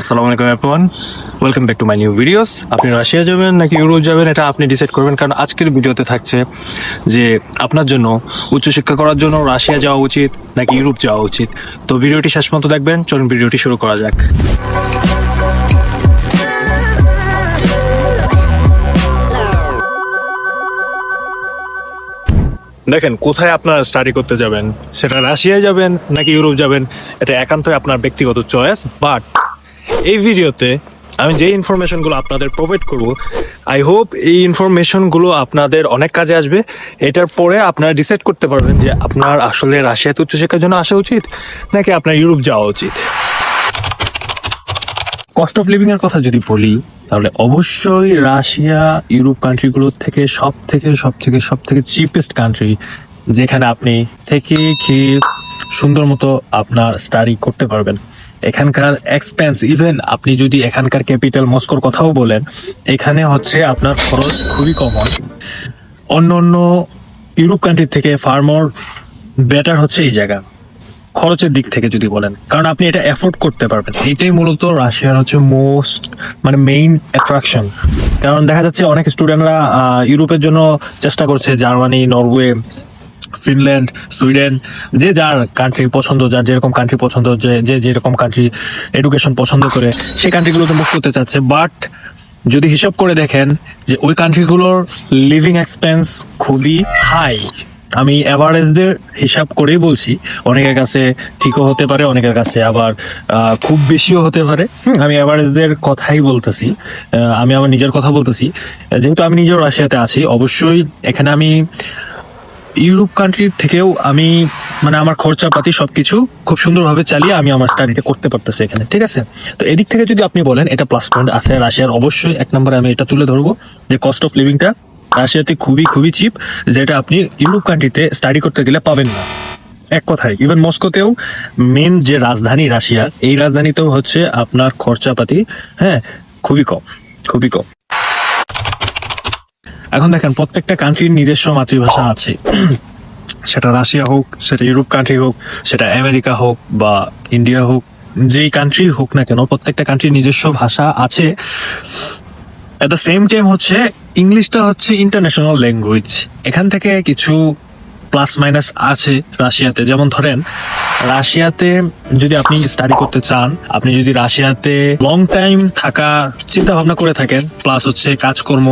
আসসালামু আলাইকুম everyone welcome back to my new videos আপনি রাশিয়া যাবেন নাকি ইউরোপ যাবেন, এটা আপনি ডিসাইড করবেন, কারণ আজকের ভিডিওতে থাকছে যে আপনার জন্য উচ্চশিক্ষা করার জন্য রাশিয়া যাওয়া উচিত নাকি ইউরোপ যাওয়া উচিত। তো ভিডিওটি শেষ পর্যন্ত দেখবেন, চলুন ভিডিওটি শুরু করা যাক। দেখেন, কোথায় আপনারা স্টাডি করতে যাবেন? সেটা রাশিয়ায় যাবেন নাকি ইউরোপ যাবেন? এটা একান্তই আপনার ব্যক্তিগত চয়েস বাট এই ভিডিওতে আমি যে ইনফরমেশনগুলো আপনাদের প্রোভাইড করব আই হোপ এই ইনফরমেশনগুলো আপনাদের অনেক কাজে আসবে। এটার পরে আপনারা ডিসাইড করতে পারবেন যে আপনার আসলে রাশিয়াতে উচ্চশিক্ষার জন্য আসা উচিত, নাকি আপনার ইউরোপ যাওয়া উচিত। কস্ট অফ লিভিং এর কথা যদি বলি, তাহলে অবশ্যই রাশিয়া, ইউরোপ কান্ট্রিগুলোর থেকে সব থেকে সব থেকে সব থেকে চিপেস্ট কান্ট্রি যেখানে আপনি থেকে খেয়ে সুন্দর মতো আপনার স্টাডি করতে পারবেন। এখানকার এক্সপেন্স ইভেন আপনি যদি এখানকার ক্যাপিটাল মস্কোর কথাও বলেন, এখানে হচ্ছে আপনার খরচ খুবই কম হয় অন্য অন্য ইউরোপ কান্ট্রি থেকে ফার্মর বেটার হচ্ছে এই জায়গা। খরচের দিক থেকে যদি বলেন, কারণ আপনি এটা এফোর্ড করতে পারবেন। এটাই মূলত রাশিয়ার হচ্ছে মোস্ট মানে মেইন অ্যাট্রাকশন কারণ দেখা যাচ্ছে অনেক স্টুডেন্টরা ইউরোপের জন্য চেষ্টা করছে জার্মানি নরওয়ে ফিনল্যান্ড সুইডেন যে যার কান্ট্রি পছন্দ, যার যেরকম কান্ট্রি পছন্দ, যে যে যেরকম কান্ট্রি এডুকেশন পছন্দ করে, সেই কান্ট্রিগুলোতে মুখ করতে চাচ্ছে। বাট যদি হিসাব করে দেখেন যে ওই কান্ট্রিগুলোর লিভিং এক্সপেন্স খুবই হাই আমি অ্যাভারেজদের হিসাব করেই বলছি, অনেকের কাছে ঠিকও হতে পারে, অনেকের কাছে আবার খুব বেশিও হতে পারে। আমি অ্যাভারেজদের কথাই বলতেছি আমি আমার নিজের কথা বলতেছি। যেহেতু আমি নিজেও রাশিয়াতে আছি, অবশ্যই এখানে আমি ইউরোপ কান্ট্রির থেকেও আমি মানে আমার খরচাপাতি সবকিছু খুব সুন্দরভাবে চালিয়ে আমি আমার স্টাডিতে করতে পারতেছি এখানে, ঠিক আছে? তো এদিক থেকে যদি আপনি বলেন, এটা প্লাস পয়েন্ট আছে রাশিয়ার, অবশ্যই এক নম্বরে আমি এটা তুলে ধরবো যে কস্ট অফ লিভিংটা রাশিয়াতে খুবই খুবই চিপ যেটা আপনি ইউরোপ কান্ট্রিতে স্টাডি করতে গেলে পাবেন না। এক কথায় ইভেন মস্কোতেও মেন যে রাজধানী রাশিয়ার এই রাজধানীতেও হচ্ছে আপনার খরচাপাতি হ্যাঁ খুবই কম খুবই কম। এখন দেখেন, প্রত্যেকটা কান্ট্রির নিজস্ব মাতৃভাষা আছে। সেটা রাশিয়া হোক, সেটা ইউরোপ কান্ট্রি হোক, সেটা আমেরিকা হোক বা ইন্ডিয়া হোক, যেই কান্ট্রি হোক না কেন, প্রত্যেকটা কান্ট্রির নিজস্ব ভাষা আছে। এট দ্য সেম টাইম হচ্ছে ইংলিশটা হচ্ছে ইন্টারন্যাশনাল ল্যাঙ্গুয়েজ এখান থেকে কিছু প্লাস মাইনাস আছে রাশিয়াতে। যেমন ধরেন, রাশিয়াতে যদি আপনি স্টাডি করতে চান, আপনি যদি রাশিয়াতে লং টাইম থাকা চিন্তা ভাবনা করে থাকেন প্লাস হচ্ছে কাজকর্ম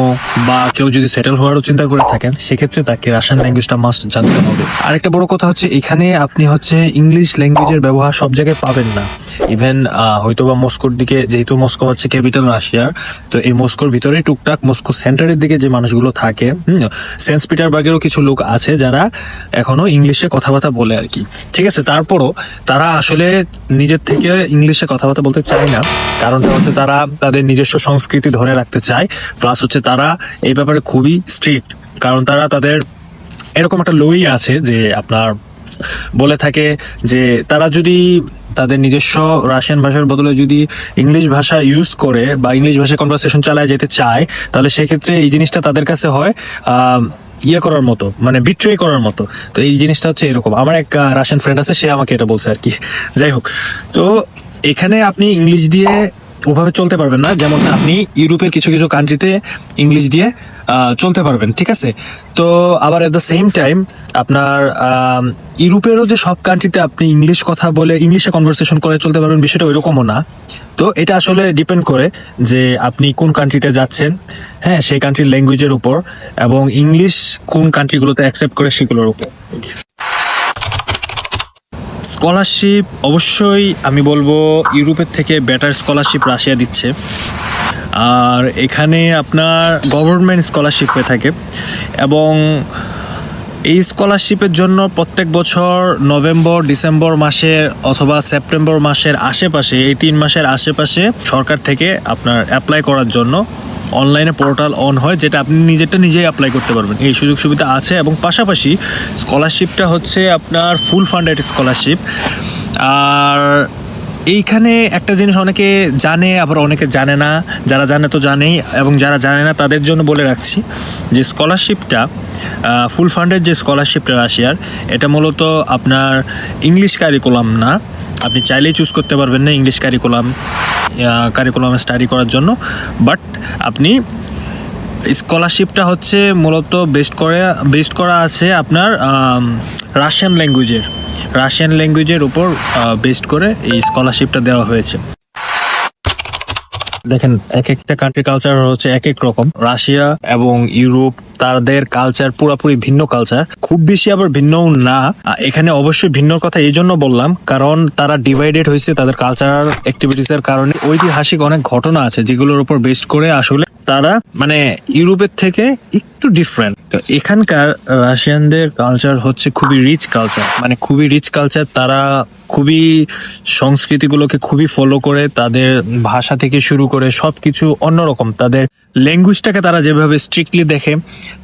বা কেউ যদি সেটেল হওয়ারও চিন্তা করে থাকেন, সেক্ষেত্রে তাকে রাশিয়ান ল্যাঙ্গুয়েজটা মাস্ট জানতে হবে। আরেকটা বড় কথা হচ্ছে, এখানে আপনি হচ্ছে ইংলিশ ল্যাঙ্গুয়েজের ব্যবহার সব জায়গায় পাবেন না। ইভেন হয়তো বা মস্কোর দিকে, যেহেতু মস্কো হচ্ছে ক্যাপিটাল রাশিয়ার তো এই মস্কোর ভিতরে টুকটাক মস্কো সেন্টারের দিকে যে মানুষগুলো থাকে সেন্ট পিটারবার্গেরও কিছু লোক আছে যারা এখনও ইংলিশে কথাবার্তা বলে আর কি। ঠিক আছে, তারপরও তারা আসলে নিজের থেকে ইংলিশে কথাবার্তা বলতে চায় না, কারণটা হচ্ছে তারা তাদের নিজস্ব সংস্কৃতি ধরে রাখতে চায় প্লাস হচ্ছে তারা এই ব্যাপারে খুবই স্ট্রিক্ট কারণ তারা তাদের এরকম একটা লই আছে যে আপনার বলে থাকে যে তারা যদি তাদের নিজস্ব রাশিয়ান ভাষার বদলে যদি ইংলিশ ভাষা ইউজ করে বা ইংলিশ ভাষায় কনভারসেশন চালায় যেতে চায়, তাহলে সেক্ষেত্রে এই জিনিসটা তাদের কাছে হয় ইয়ে করার মতো মানে বিট্রে করার মতো। তো এই জিনিসটা হচ্ছে এরকম। আমার এক রাশিয়ান ফ্রেন্ড আছে, সে আমাকে এটা বলছে আর কি। যাই হোক, তো এখানে আপনি ইংলিশ দিয়ে ওভাবে চলতে পারবেন না, যেমন আপনি ইউরোপের কিছু কিছু কান্ট্রিতে ইংলিশ দিয়ে চলতে পারবেন, ঠিক আছে? তো আবার এট দ্য সেম টাইম আপনার ইউরোপেরও যে সব কান্ট্রিতে আপনি ইংলিশ কথা বলে, ইংলিশে কনভারসেশন করে চলতে পারবেন, বিষয়টা ওইরকমও না। তো এটা আসলে ডিপেন্ড করে যে আপনি কোন কান্ট্রিতে যাচ্ছেন হ্যাঁ সেই কান্ট্রির ল্যাঙ্গুয়েজের উপর এবং ইংলিশ কোন কান্ট্রিগুলোতে অ্যাকসেপ্ট করে সেগুলোর উপর। স্কলারশিপ অবশ্যই আমি বলব ইউরোপের থেকে বেটার স্কলারশিপ রাশিয়া দিচ্ছে। আর এখানে আপনার গভর্নমেন্ট স্কলারশিপ হয়ে থাকে এবং এই স্কলারশিপের জন্য প্রত্যেক বছর নভেম্বর, ডিসেম্বর মাসের অথবা সেপ্টেম্বর মাসের আশেপাশে, এই তিন মাসের আশেপাশে সরকার থেকে আপনার অ্যাপ্লাই করার জন্য অনলাইনে পোর্টাল অন হয়, যেটা আপনি নিজেরটা নিজেই অ্যাপ্লাই করতে পারবেন। এই সুযোগ সুবিধা আছে এবং পাশাপাশি স্কলারশিপটা হচ্ছে আপনার ফুল ফান্ডেড স্কলারশিপ আর এইখানে একটা জিনিস অনেকে জানে, আবার অনেকে জানে না। যারা জানে তো জানেই, এবং যারা জানে না তাদের জন্য বলে রাখছি যে স্কলারশিপটা ফুল ফান্ডের যে স্কলারশিপটা রাশিয়ার, এটা মূলত আপনার ইংলিশ কারিকুলাম না। আপনি চাইলেই চুজ করতে পারবেন না ইংলিশ কারিকুলাম কারিকুলামে স্টাডি করার জন্য। বাট আপনি স্কলারশিপটা হচ্ছে মূলত বেস্ট করে বেস্ট করা আছে আপনার রাশিয়ান ল্যাঙ্গুয়েজের রাশিয়ান ল্যাঙ্গুয়েজের উপর বেস্ট করে এই স্কলারশিপটা দেওয়া হয়েছে। দেখেন, এক একটা কান্ট্রি কালচার হচ্ছে এক এক রকম। রাশিয়া এবং ইউরোপ তাদের কালচার পুরোপুরি ভিন্ন কালচার খুব বেশি আবার ভিন্নও না। এখানে অবশ্যই ভিন্ন কথা এই জন্য বললাম, কারণ তারা ডিভাইডেড হয়েছে তাদের কালচারাল অ্যাক্টিভিটিস এর কারণে। ঐতিহাসিক অনেক ঘটনা আছে যেগুলোর উপর বেস্ট করে আসলে তারা মানে ইউরোপের থেকে একটু ডিফারেন্ট তো এখানকার রাশিয়ানদের কালচার হচ্ছে খুবই রিচ কালচার মানে খুবই রিচ কালচার তারা খুবই সংস্কৃতিগুলোকে খুবই ফলো করে, তাদের ভাষা থেকে শুরু করে সবকিছু অন্যরকম। তাদের ল্যাঙ্গুয়েজটাকে তারা যেভাবে স্ট্রিক্টলি দেখে,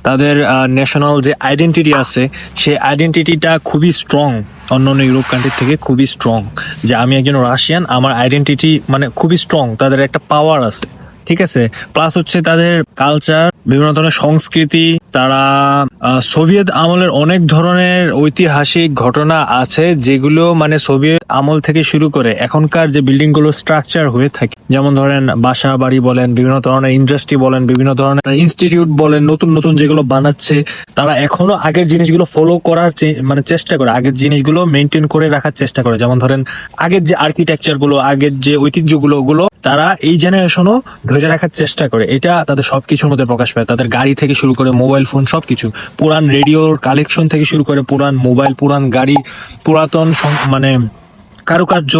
তাদের ন্যাশনাল যে আইডেন্টিটি আছে, সেই আইডেন্টিটিটা খুবই স্ট্রং অন্য অন্য ইউরোপ কান্ট্রির থেকে খুবই স্ট্রং যে আমি একজন রাশিয়ান আমার আইডেন্টিটি মানে খুবই স্ট্রং তাদের একটা পাওয়ার আছে। ঠিক আছে? প্লাস হচ্ছে তাদের কালচার বিভিন্ন ধরনের সংস্কৃতি, তারা সোভিয়েত আমলের অনেক ধরনের ঐতিহাসিক ঘটনা আছে যেগুলো মানে সোভিয়েত আমল থেকে শুরু করে এখনকার যে বিল্ডিংগুলো স্ট্রাকচার হয়ে থাকে। যেমন ধরেন বাসা বাড়ি বলেন, বিভিন্ন ধরনের ইন্ডাস্ট্রি বলেন, বিভিন্ন ধরনের ইনস্টিটিউট বলেন, নতুন নতুন যেগুলো বানাচ্ছে, তারা এখনও আগের জিনিসগুলো ফলো করার মানে চেষ্টা করে, আগের জিনিসগুলো মেনটেন করে রাখার চেষ্টা করে। যেমন ধরেন আগের যে আর্কিটেকচারগুলো আগের যে ঐতিহ্যগুলো, ওগুলো তারা এই জেনারেশনও ধরে রাখার চেষ্টা করে। এটা তাদের সবকিছুর মধ্যে প্রকাশ পায়। তাদের গাড়ি থেকে শুরু করে মোবাইল ফোন সবকিছু। পুরান রেডিওর কালেকশন থেকে শুরু করে পুরান মোবাইল, পুরান গাড়ি, পুরাতন মানে কারুকার্য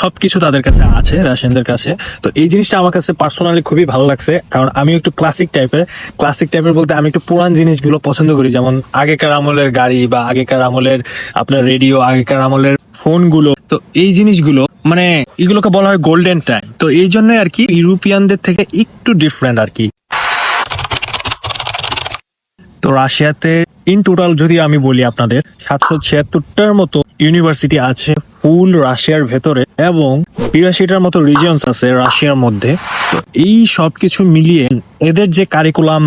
সবকিছু তাদের কাছে আছে রাশিয়ানদের কাছে। তো এই জিনিসটা আমার কাছে পার্সোনালি খুবই ভালো লাগছে। কারণ আমি একটু ক্লাসিক টাইপের ক্লাসিক টাইপের বলতে আমি একটু পুরান জিনিসগুলো পছন্দ করি। যেমন আগেকার আমলের গাড়ি বা আগেকার আমলের আপনার রেডিও, আগেকার আমলের ফোনগুলো, তো এই জিনিসগুলো মানে এগুলোকে বলা হয় গোল্ডেন টাইম তো এই জন্য আর কি ইউরোপিয়ানদের থেকে একটু ডিফারেন্ট আর কি। তো রাশিয়াতে ইন টোটাল যদি আমি বলি আপনাদের, সাতশো ছিয়াত্তরটার মতো ইউনিভার্সিটি আছে ফুল রাশিয়ার ভেতরে এবং বিরাশিটার মতো রিজিয়নস আছে রাশিয়ার মধ্যে। তো এই সব কিছু মিলিয়ে এদের যে curriculum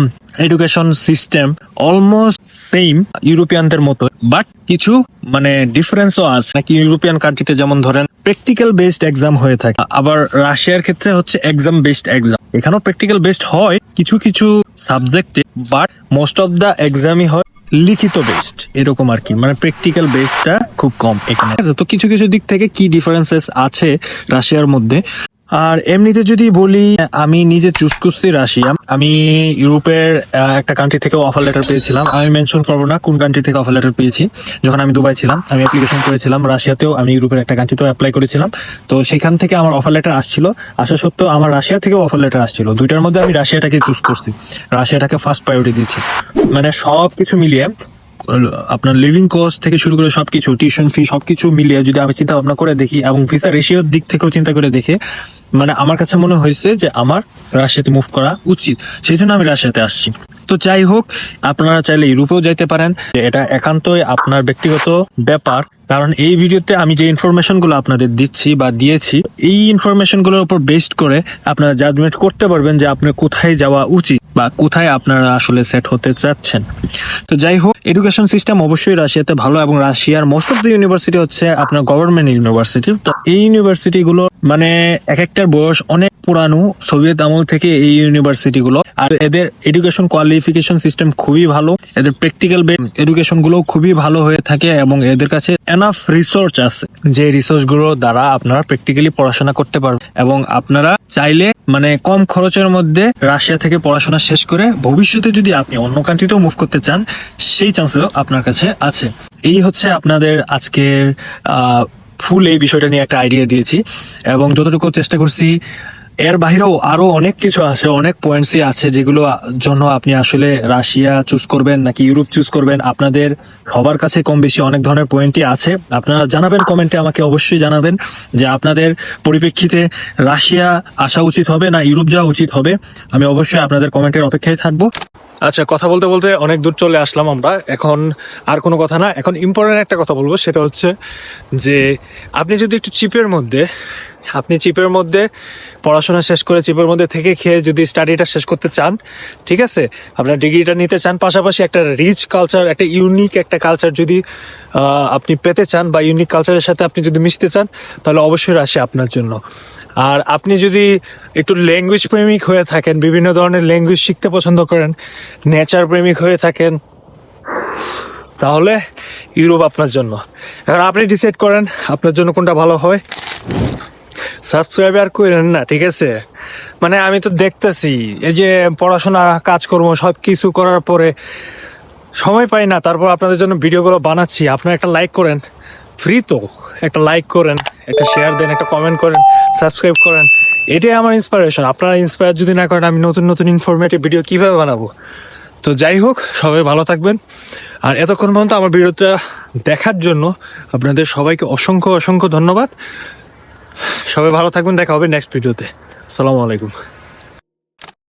education system almost same ইউরোপিয়ানদের মতো, বাট কিছু মানে ডিফারেন্সও আছে। নাকি ইউরোপিয়ান কান্ট্রিতে যেমন ধরেন প্র্যাকটিক্যাল বেসড এক্সাম হয়ে থাকে। আবার রাশিয়ার ক্ষেত্রে হচ্ছে এক্সাম বেসড এক্সাম এখানেও প্র্যাকটিক্যাল বেসড হয়, কিছু কিছু সাবজেক্টে বাট মোস্ট অফ দ্য এক্সামই হয় লিখিত বেসড এরকম আর কি মানে প্র্যাকটিক্যাল বেসটা খুব কম এখানে। তো কিছু কিছু দিক থেকে কি ডিফারেন্সেস আছে রাশিয়ার মধ্যে? আর এমনিতে যদি বলি, আমি নিজে চুজ করছি রাশিয়া। আমি ইউরোপের একটা কান্ট্রি থেকে অফার লেটার পেয়েছিলাম। আমি মেনশন করব না কোন কান্ট্রি থেকে অফার লেটার পেয়েছি। যখন আমি দুবাই ছিলাম, আমি অ্যাপ্লিকেশন করেছিলাম রাশিয়াতেও। আমি ইউরোপের একটা কান্ট্রিতেও অ্যাপ্লাই করেছিলাম। তো সেখান থেকে আমার অফার লেটার আসছিল। আসা সত্ত্বেও আমার রাশিয়া থেকেও অফার লেটার আসছিল। দুইটার মধ্যে আমি রাশিয়াটাকে চুজ করছি। রাশিয়াটাকে ফার্স্ট প্রায়োরিটি দিচ্ছি মানে সব কিছু মিলিয়ে, আপনার লিভিং কস্ট থেকে শুরু করে সবকিছু টিউশন ফি সবকিছু মিলিয়ে যদি আমি চিন্তা ভাবনা করে দেখি এবং ভিসা রেশিওর দিক থেকেও চিন্তা করে দেখে মানে আমার কাছে মনে হয়েছে যে আমার রাশিয়াতে মুভ করা উচিত। সেই জন্য আমি রাশিয়াতে আসছি। তো যাই হোক, আপনারা চাইলে ইউরোপেও যাইতে পারেন। এটা একান্তই আপনার ব্যক্তিগত ব্যাপার। কারণ এই ভিডিওতে আমি যে ইনফরমেশনগুলো আপনাদের দিচ্ছি বা দিয়েছি, এই ইনফরমেশনগুলোর উপর বেস্ট করে আপনারা জাজমেন্ট করতে পারবেন যে আপনার কোথায় যাওয়া উচিত বা কোথায় আপনারা আসলে সেট হতে চাচ্ছেন। তো যাই হোক এডুকেশন সিস্টেম অবশ্যই রাশিয়াতে ভালো এবং রাশিয়ার মোস্ট অফ দ্য ইউনিভার্সিটি হচ্ছে আপনার গভর্নমেন্ট ইউনিভার্সিটি তো এই ইউনিভার্সিটি গুলো মানে এক একটার বয়স অনেক পুরানো সোভিয়েত আমল থেকে এই ইউনিভার্সিটি গুলো। আর এদের এডুকেশন কোয়ালিফিকেশন সিস্টেম খুবই ভালো। এদের প্র্যাকটিক্যাল এডুকেশনগুলো খুবই ভালো হয়ে থাকে এবং এদের কাছে এনাফ রিসোর্স আছে, যে রিসোর্সগুলো দ্বারা আপনারা প্র্যাকটিক্যালি পড়াশোনা করতে পারবেন এবং আপনারা চাইলে মানে কম খরচের মধ্যে রাশিয়া থেকে পড়াশোনা শেষ করে ভবিষ্যতে যদি আপনি অন্য কান্ট্রিতেও মুভ করতে চান, সেই চান্সও আপনার কাছে আছে। এই হচ্ছে আপনাদের আজকের ফুল এই বিষয়টা নিয়ে একটা আইডিয়া দিয়েছি এবং যতটুকু চেষ্টা করছি এর বাইরেও আরও অনেক কিছু আছে, অনেক পয়েন্টসই আছে যেগুলো জন্য আপনি আসলে রাশিয়া চুজ করবেন নাকি ইউরোপ চুজ করবেন। আপনাদের সবার কাছে কম বেশি অনেক ধরনের পয়েন্টই আছে। আপনারা জানাবেন কমেন্টে আমাকে অবশ্যই জানাবেন যে আপনাদের পরিপ্রেক্ষিতে রাশিয়া আসা উচিত হবে না ইউরোপ যাওয়া উচিত হবে। আমি অবশ্যই আপনাদের কমেন্টের অপেক্ষায় থাকব। আচ্ছা কথা বলতে বলতে অনেক দূর চলে আসলাম আমরা। এখন আর কোনো কথা না। এখন ইম্পর্টেন্ট একটা কথা বলব, সেটা হচ্ছে যে আপনি যদি একটু চিপের মধ্যে আপনি চিপের মধ্যে পড়াশোনা শেষ করে চিপের মধ্যে থেকে খেয়ে যদি স্টাডিটা শেষ করতে চান, ঠিক আছে? আপনার ডিগ্রিটা নিতে চান, পাশাপাশি একটা রিচ কালচার একটা ইউনিক একটা কালচার যদি আপনি পেতে চান বা ইউনিক কালচারের সাথে আপনি যদি মিশতে চান, তাহলে অবশ্যই রাশি আপনার জন্য। আর আপনি যদি একটু ল্যাঙ্গুয়েজ প্রেমিক হয়ে থাকেন, বিভিন্ন ধরনের ল্যাঙ্গুয়েজ শিখতে পছন্দ করেন নেচার প্রেমিক হয়ে থাকেন, তাহলে ইউরোপ আপনার জন্য। এখন আপনি ডিসাইড করেন আপনার জন্য কোনটা ভালো হয়। সাবস্ক্রাইব আর করেন না, ঠিক আছে? মানে আমি তো দেখতেছি, এই যে পড়াশোনা, কাজকর্ম সব কিছু করার পরে সময় পাই না, তারপর আপনাদের জন্য ভিডিওগুলো বানাচ্ছি। আপনারা একটা লাইক করেন ফ্রি তো। একটা লাইক করেন, একটা শেয়ার দেন, একটা কমেন্ট করেন সাবস্ক্রাইব করেন। এটাই আমার ইন্সপিরেশন আপনারা ইন্সপায়ার যদি না করেন, আমি নতুন নতুন ইনফরমেটিভ ভিডিও কীভাবে বানাবো? তো যাই হোক, সবাই ভালো থাকবেন। আর এতক্ষণ পর্যন্ত আমার ভিডিওটা দেখার জন্য আপনাদের সবাইকে অসংখ্য অসংখ্য ধন্যবাদ। সবাই ভালো থাকবেন দেখা হবে নেক্সট ভিডিওতে আসসালামু আলাইকুম।